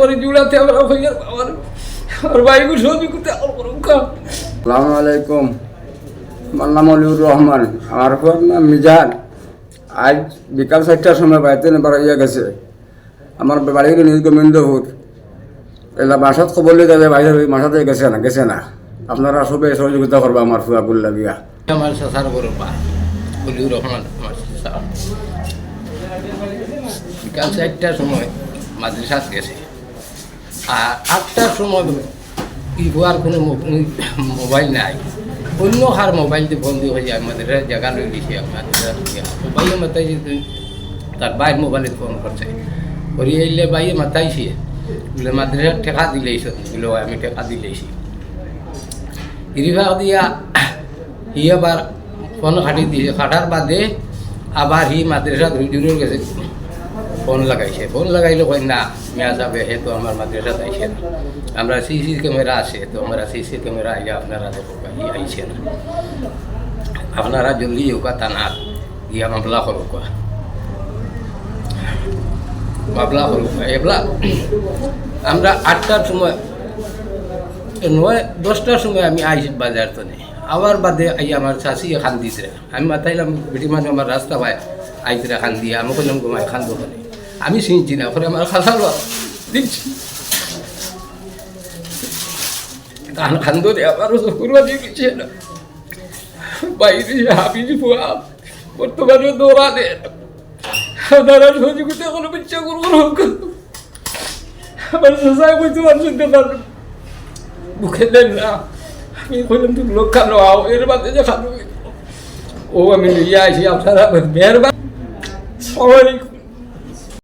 করে জুড়াতে আমরা হইয়ার বাবার আর ভাইগুলো সবই করতে আমার কাম আলাইকুম। আমার নাম অলিউর রহমান। আমার নাম মিজান। আজ বিকাল চারটার সময় বাড়িতে নেবার ইয়ে গেছে। আমার বাড়ি হলো নিজ গোবিন্দপুর এলা বাসাত খবর লিয়ে যাবে বাইরে মাসাতে গেছে না গেছে না। আপনারা সবে সহযোগিতা করবা আমার ফুয়া বুল্লা বিয়া আমার সাসার রহমান আমার বিকাল চারটার সময় মাদ্রাসাত গেছে। আর আটটার সময় ই কোনো মোবাইল নাই। অন্য হার মোবাইল দিয়ে বন্ধ হয়ে যায়, আমাদের জায়গা লই দিছে মাদ্রাসা বাইয়ে মাতাইছে তার বাইর মোবাইলে ফোন করছে। করি এলে বাইয়ে মাতাইছে বলে মাদ্রাসা টেকা দিলেইছ বলে আমি ঠেকা দিলেইছি ইরিভা দিয়া হি আবার ফোন খাটি দিয়েছে খাটার বাদে আবার হি মাদ্রাসা হুজুরের কাছে ফোন লাগাইছে। ফোন লাগাইলে কই, না, মেয়া যাবে, হে তো আমার মাদ্রাসা আইছে না। আমরা সিসি ক্যামেরা আছে, তো আমরা সিসি ক্যামেরা আইয়া আপনারা দেখো আইছে না। আপনারা জলদি হোকা তানা গিয়া মামলা করো কোয়া মামলা করো এবলা আমরা আটটার সময়, নয়, দশটার সময় আমি আইসি বাজার তো নেই আবার বাদে আই আমার শাশি খান দিছে আমি মাতাইলাম বেটি মানে আমার রাস্তা ভাই আইতরা খান দিয়ে আমি কইলাম ঘুমাই খান দোকানে আমি চিনছি না ওখানে আমার খাসালো দিচ্ছি ধান খান ধরে আবারও দিয়ে গেছে না। বাইরে হাবি ফুয়া, বর্তমানে দৌড়া দে আপনারা সহযোগিতা কোনো ইচ্ছা করব আমার শোষায় বুঝতে পারছেন মুখে দেন না। আমি কইলাম লোক খানো, আও, এর বাদে যে খানো ও আমি নিয়ে আসি, আপনারা মেহরবান। সবাই